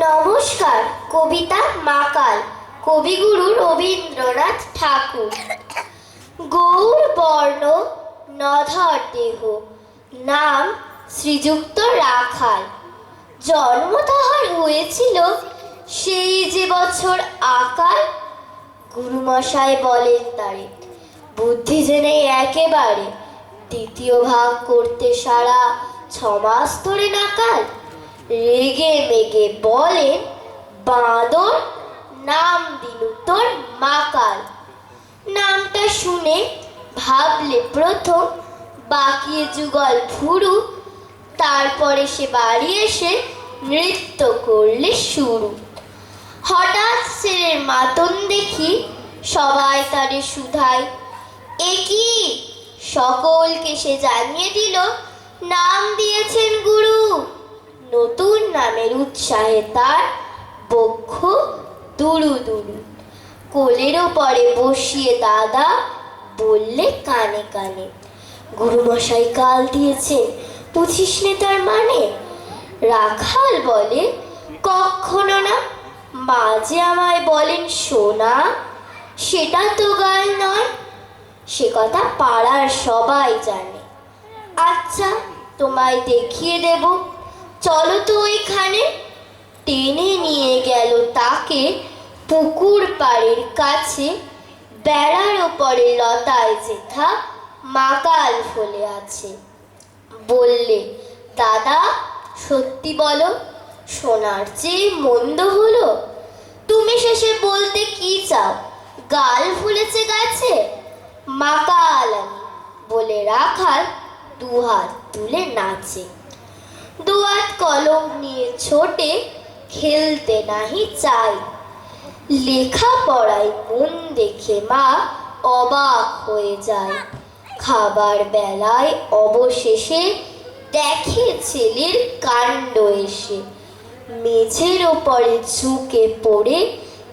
নমস্কার, কবিতা মাকাল, কবিগুরু রবীন্দ্রনাথ ঠাকুর। গৌর বর্ণ নধর দেহ, নাম শ্রীযুক্ত রাখাল। জন্ম তাহার হয়েছিল সেই যে বছর আকাল, গুরুমশাই বলেন তারে, বুদ্ধি জেনে একেবারে, দ্বিতীয় ভাগ করতে সারা ছমাস ধরে নাকাল। রেগে মেগে বলেন, বাঁদর, নাম দিনু তোর মাকাল। নামটা শুনে ভাবলে প্রথম বাকিয়ে যুগল ভুরু, তারপরে সে বাড়ি এসে নৃত্য করলে শুরু। হঠাৎ ছেলের মাতন দেখি সবাই তারে শুধায়। একই সকলকে সে জানিয়ে দিল, নাম দিয়েছেন গুরু। নতুন নামের উৎসাহে তার বক্ষ দুরু দুরু কোলের ওপরে বসিয়ে দাদা বললে কানে কানে, গুরুমশাই কাল দিয়েছেন, বুঝিস নে তার মানে? রাখাল বলে, কখনো না মা যে আমায় বলেন সোনা, সেটা তো গাল নয়। সে কথা পাড়ার সবাই জানে। আচ্ছা তোমায় দেখিয়ে দেব। চলো তো ওইখানে টেনে নিয়ে গেল তাকে পুকুর পাড়ের কাছে। বেড়ার ওপরে লতায় যেথা মাকাল ফলে আছে। বললে, দাদা, সত্যি বলো, সোনার চেয়ে মন্দ হলো? তুমি শেষে বলতে কি চাও? গাল ফুলেছে গাছে? মাকাল বলে, রাখাল, দুহাত তুলে নাচে। দুহাত কলম নিয়ে ছোটে খেলতে নাহি চাই। লেখাপড়ায় মন দেখে মা অবাক হয়ে যায়। খাবার বেলায় অবশেষে দেখে ছেলের কাণ্ড এসে। মেঝের ওপরে ঝুঁকে পড়ে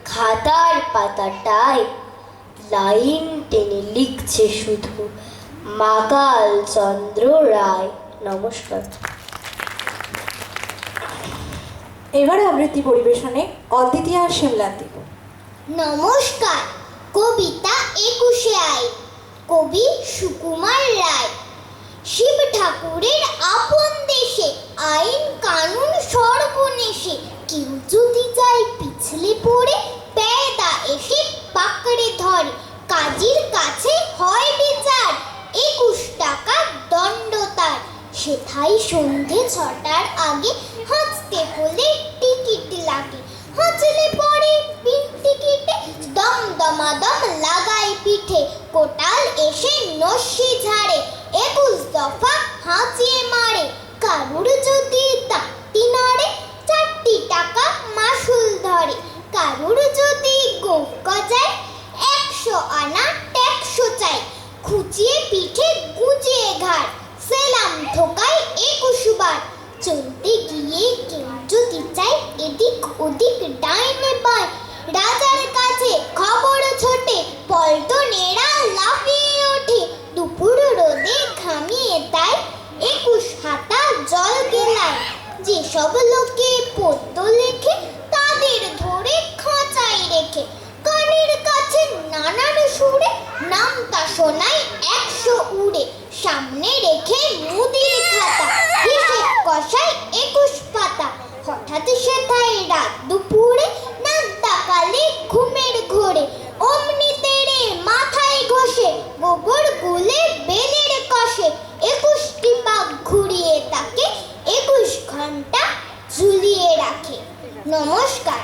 খাতার পাতাটায় লাইন টেনে লিখছে শুধু মাকাল চন্দ্র রায়। নমস্কার। এবারে আবৃত্তি পরিবেশনে অদ্বিতীয় আর সিমলান্তি নমস্কার, কবিতা একুশে আই, কবি সুকুমার রায়। শিব ঠাকুরের আপন দেশে আইন কানুন সর্বনেশে কেউ যদি যায় পিছলে পড়ে পেদা এসে পাকড়ে ধরে। কাজীর কাছে হয় বিচার, একুশ টাকা দণ্ড সেথায় সন্ধে ছটার আগে হাঁচতে হলে টিকিট লাগে। হাঁচলে পরে টিকিটে দম দমাদম লাগায় পিঠে। কোটাল এসে নস্যি ঝাড়ে, একুশ দফা হাঁচিয়ে মারে কারুর যদি তাঁতি নাড়ে চারটি টাকা মাসুল ধরে কারুর যদি গোপ যায় একশো আনা ট্যাক্সো চাই খুঁচিয়ে পিঠে গুজিয়ে ঘাড় সেলাম ঠোকায় একুশ বার চলতে গিয়ে কেউ যদি চাই এদিক ওদিক ডাইনে বাই রাজার কাছে খবর ছোটে পল্টনেরা লাফিয়ে ওঠে দুপুর রোদে ঘামিয়ে তাই একুশ হাতা জল গেলায় যেসব লোকে পদ্য লেখে, তাদের ধরে খাঁচায় রেখে। কানের কাছে নানান সুরে নামটা শোনায় একশো উড়ে। সামনে রেখে মুদির খাতা হিসেব কষায় একুশ পাতা। হঠাৎ সেথায় রাত দুপুরে নাক ডাকালে ঘুমের ঘোরে অমনি তেড়ে মাথায় ঘষে গোবর গুলে বেলের কষে একুশটি পাক ঘুরিয়ে তাকে একুশ ঘণ্টা ঝুলিয়ে রাখে নমস্কার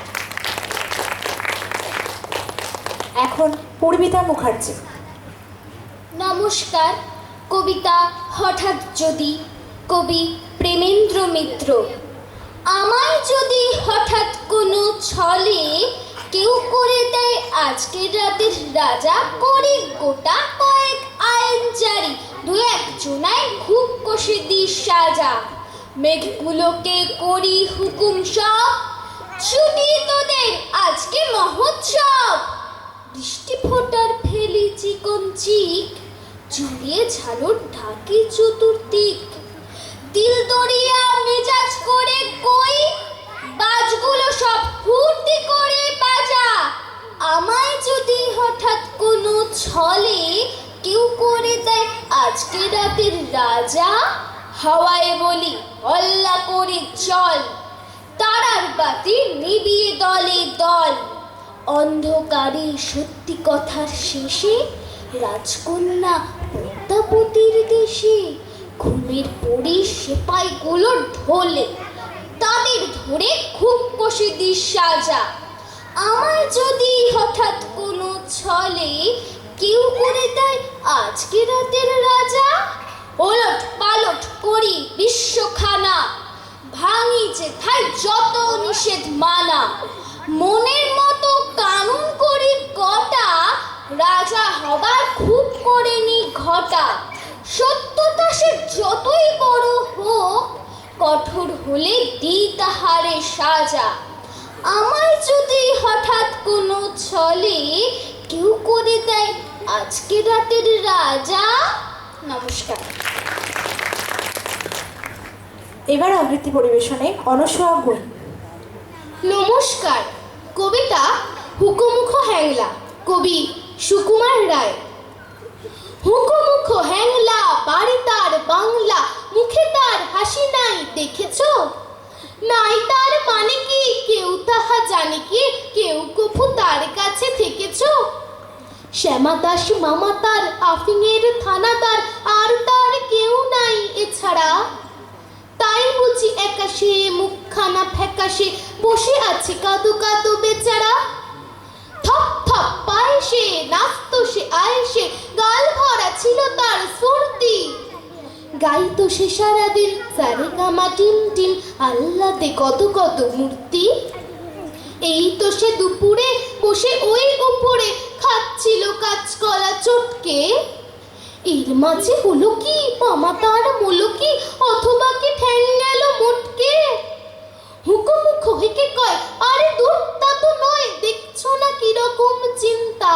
এখন পূর্বিতা মুখার্জি। নমস্কার, কবিতা হঠাৎ যদি কবি প্রেমেন্দ্র মিত্র। আমায় যদি হঠাৎ কোনো ছলে কেউ করে দেয় আজকের রাতের রাজা করে গোটা কয়েক আইন জারি। দু এক জোনায় খুব কষে দি সাজা। মেঘগুলোকে করি হুকুম সব। ছুটি তোদের আজকে মহোৎসব। বৃষ্টি ফোটার ফেলি চিকন চিক জুড়িয়ে ঝালুর ঢাকি চতুর্দিক। দিল দড়িয়া মেজাজ করে কই, বাজগুলো সব ফুর্তি করে বাজা। আমায় যদি হঠাৎ কোনো ছলে কেউ করে দেয় আজকে রাতের রাজা, হাওয়ায় বলি, হল্লা করে চল। তারার বাতি নিবিয়ে দলে দল। অন্ধকারে সত্যি কথার শেষে রাজকন্যা পদ্মাবতীর দেশে ঘুমের পরি সেপাইগুলো ঢোলে, তাদের ধরে খুব কষে দিস সাজা। আমার যদি হঠাৎ কোনো ছলে কেউ করে দেয় আজকে রাতের রাজা, ওলট পালট করি বিশ্বখানা, ভাঙি যে থাই যত নিষেধ মানা। মনের কটা রাজা হবার খুব করেনি ঘটা। সত্যতা সে যতই বড় হোক কঠোর হলে দি তাহারে সাজা। আমায় যদি হঠাৎ কোনো ছলে কেউ করে দেয় আজকে রাতের রাজা নমস্কার। এবার আবৃত্তি পরিবেশনে অনসোয়া নমস্কার কবিতা হুকোমুখ হ্যাংলা, কবি সুকুমার রায়। হুকুমুখ হ্যাংলা, বাড়ি তার বাংলা, মুখে তার হাসি নাই, দেখেছ? নাই তার মানে কি? কেউ তাহা জানে কি? কেউ কফু তার কাছে থেকেছ? শ্যামা দাস, মামা তার, আফিংয়ের থানাদার, আর তার কেউ নাই এছাড়া। তাই বুঝি একাশে, মুখখানা ফ্যাকাশে, বসে আছে কাদো কাদো বেচারা। থপ থপ পায় সে নাচত সে, আয় সে, গাল ভরা ছিল তার ফুর্তি গাইতো সে সারাদিন সারে কামা টিম টিম আল্লাতে কত কত মূর্তি। এই তো সে দুপুরে বসে ওই উপরে খাচ্ছিল কাঁচকলা চটকে। এর মাঝে হলো কি, মামা তার মুলো কি, অথবা কি ঠ্যাং গেল মোটকে? হুকুমুখ হেকে কয়, আরে দূর, তা তো নয়, দেখছ না কীরকম চিন্তা?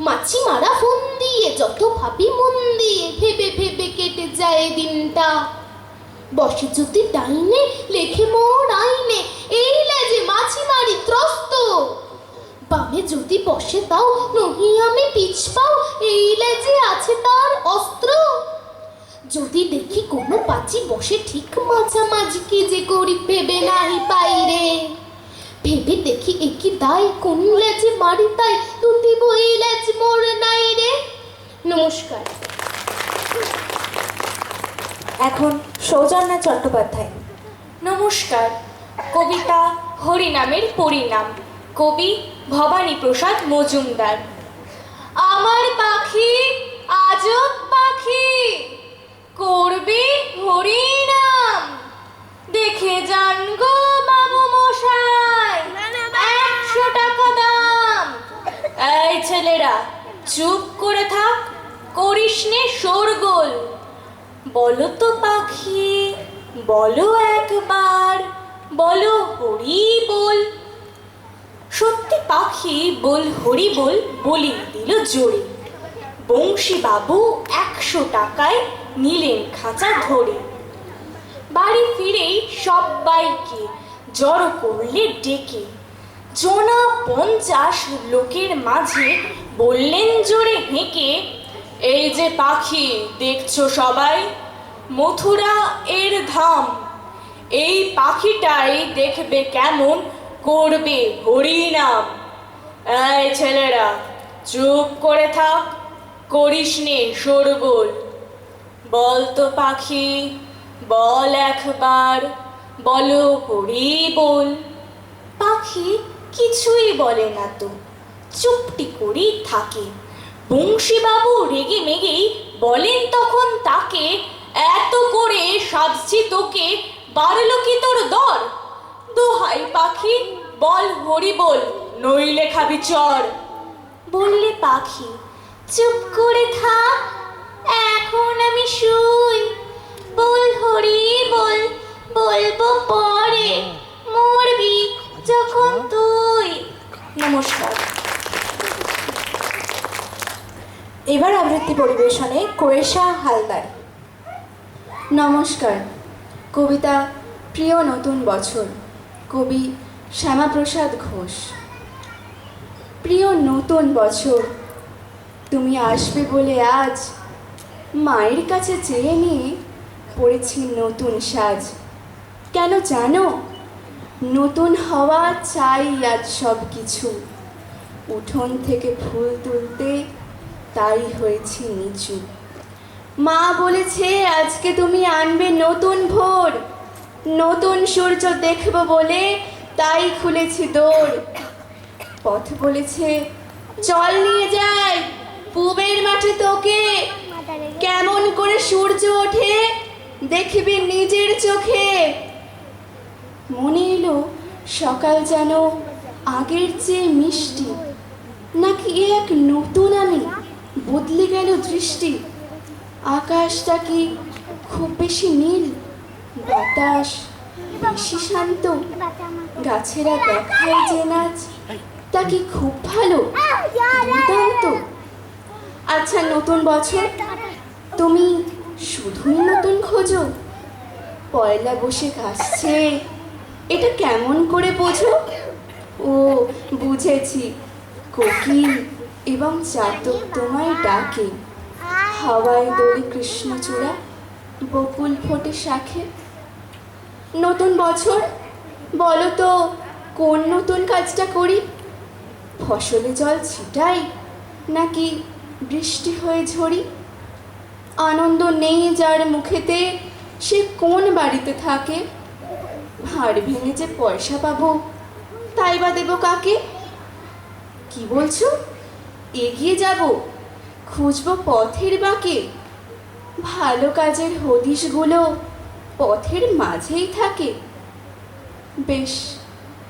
মাছি মারা ফোন দিয়ে, যত ভাবি মন দিয়ে, ভেবে ভেবে কেটে যায় দিনটা। বসে যদি ডাইনে লেখে মোর আইনে, এই লেজে মাছি মারি ত্রস্ত। বামে যদি বসে তাও, নহি আমি পিছ পাও, এই লেজে আছে তার অস্ত্র। যদি দেখি কোনো পাচি বসে ঠিক মাঝামাঝি কি যে করি ভেবে নাহি পাই রে। ভেবে দেখি একই দায় কোন লেজে মারি তাই দুটি বই লেজ মোর নাই রে। নমস্কার। এখন সৌজন্যা চট্টোপাধ্যায়। নমস্কার। কবিতা হরিনামের পরিণাম। কবি ভবানী প্রসাদ মজুমদার। আমার পাখি আজব পাখি! করবে হরিনাম? দেখে যান গো বাবু মশাই, একশো টাকা দাম। এই ছেলেরা, চুপ করে থাক, করিস নে শোরগোল। বলো তো পাখি, বলো একবার, বলো হরি বল। সত্যি পাখি বল, হরি বল বলি দিল জোরে। বংশী বাবু একশো টাকায় নিলেন খাঁচা ধরে। বাড়ি ফিরেই সবাইকে জড়ো করলে ডেকে। জনা পঞ্চাশ লোকের মাঝে বললেন জোরে হেঁকে, এই যে পাখি, দেখছ সবাই? মথুরা এর ধাম। এই পাখিটাই দেখবে কেমন করবে হরিনাম। এই ছেলেরা, চুপ করে থাক, করিস নে শোরগোল। বল তো পাখি, বল একবার, বলো হরি বল। পাখি কিছুই বলে না তো, চুপটি করেই থাকে। বংশীবাবু রেগে মেগেই বলেন তখন তাকে, এত করে সাজছি তোকে, বাড়লো কি তোর দর? দোহাই পাখি, বল হরি বল, নইলে খাবি চর। বললে পাখি, চুপ করে থাক এখন আমি শুই। বল হরি, বল, বলব পরে। মরবি যখন তুই। নমস্কার। এবার আবৃত্তি পরিবেশনে কোয়েশা হালদার। নমস্কার। কবিতা প্রিয় নতুন বছর। কবি শ্যামাপ্রসাদ ঘোষ। প্রিয় নতুন বছর, তুমি আসবে বলে আজ মায়ের কাছে চেয়ে নিয়ে পড়েছি নতুন সাজ। কেন জানো? নতুন হওয়া চাই আজ সব কিছু উঠোন থেকে ফুল তুলতে তাই হয়েছি নিচু। মা বলেছে, আজকে তুমি আনবে নতুন ভোর। নতুন সূর্য দেখব বলে তাই খুলেছি দৌড় পথ বলেছে, চল নিয়ে যায় পুবের মাঠে তোকে। কেমন করে সূর্য ওঠে দেখবি নিজের চোখে। মনে এলো সকাল যেন আগের চেয়ে মিষ্টি, নাকি এক নতুন আমি বদলে গেল দৃষ্টি। আকাশটা কি খুব বেশি নীল? বাতাস বেশি শান্ত? গাছেরা দেখায় যে নাচ, তা কি খুব ভালো? আচ্ছা নতুন বছর তুমি শুধুই নতুন খোঁজো। পয়লা বসে কাশছে এটা কেমন করে বোঝো? ও, বুঝেছি। কোকিল, এবং চাতক তোমায় ডাকে। হাওয়ায় দোলে কৃষ্ণচূড়া, বকুল ফোটে শাখে। নতুন বছর, বলো তো, কোন নতুন কাজটা করি? ফসলে জল ছিটাই, নাকি বৃষ্টি হয়ে ঝরি? আনন্দ নেই যার মুখেতে, সে কোন বাড়িতে থাকে? হাড় ভেঙে যে পয়সা পাবো, তাই বা দেবো কাকে? কি বলছো? এগিয়ে যাব? খুঁজবো পথের বাঁকে? ভালো কাজের হদিশগুলো পথের মাঝেই থাকে। বেশ,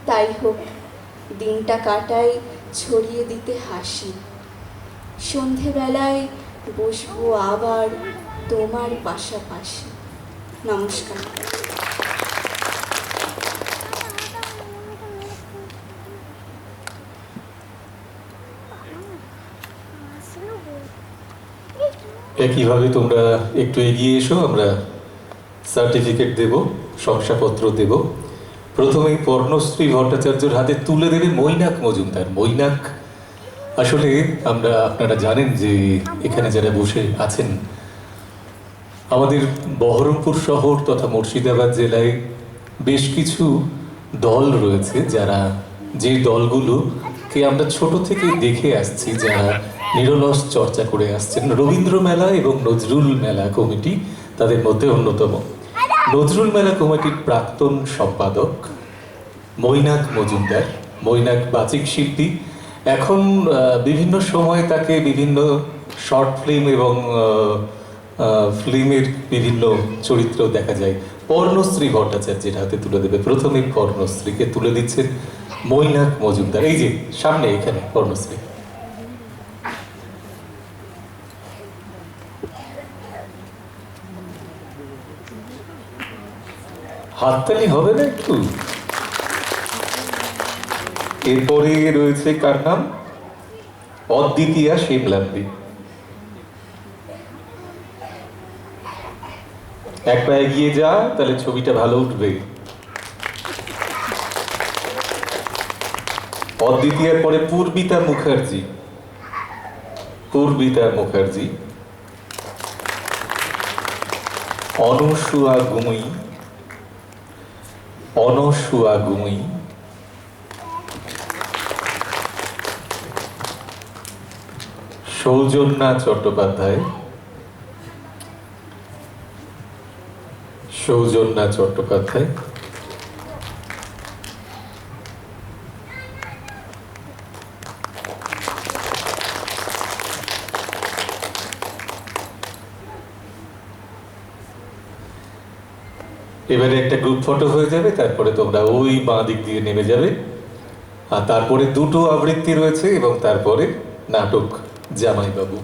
তাই হোক, দিনটা কাটাই, ছড়িয়ে দিতে হাসি। সন্ধেবেলায় বসবো আবার তোমার পাশাপাশি। নমস্কার। একইভাবে তোমরা একটু এগিয়ে এসো, আমরা সার্টিফিকেট দেব, শংসাপত্র দেব। প্রথমেই পর্ণশ্রী ভট্টাচার্যর হাতে তুলে দেবে মৈনাক মজুমদার। মৈনাক আসলে আমরা, আপনারা জানেন যে এখানে যারা বসে আছেন, আমাদের বহরমপুর শহর তথা মুর্শিদাবাদ জেলায় বেশ কিছু দল রয়েছে যারা, যে দলগুলোকে আমরা ছোট থেকে দেখে আসছি, যারা নিরলস চর্চা করে আসছেন। রবীন্দ্র মেলা এবং নজরুল মেলা কমিটি তাদের মধ্যে অন্যতম। নজরুল মেলা কমিটির প্রাক্তন সম্পাদক মৈনাক মজুমদার, মৈনাক বাচিক শিল্পী এখন বিভিন্ন সময় তাকে বিভিন্ন শর্ট ফিল্ম এবং ফিল্মের বিভিন্ন চরিত্র দেখা যায়। পর্ণশ্রী ভট্টাচার্যের হাতে তুলে দেবে। প্রথমে পর্ণশ্রীকে তুলে দিচ্ছেন মৈনাক মজুমদার। এই যে, সামনে এখানে পর্ণশ্রী। হাততালি হবে না একটু? এরপরে রয়েছে কার নাম? অদ্বিতীয়া শিমলাম্বি এক পা এগিয়ে যা, তাহলে ছবিটা ভালো উঠবে। অদ্বিতীয়ার পরে পূর্বিতা মুখার্জি। পূর্বিতা মুখার্জি। অনুসুয়া গুমই। অনসুয়া গুমুই। সৌজন্যা চট্টোপাধ্যায়। সৌজন্যা চট্টোপাধ্যায়। এবারে একটা গ্রুপ ফটো হয়ে যাবে, তারপরে তোমরা ওই বাঁ দিক দিয়ে নেমে যাবে। আর তারপরে দুটো আবৃত্তি রয়েছে এবং তারপরে নাটক। dizia a mãe Babu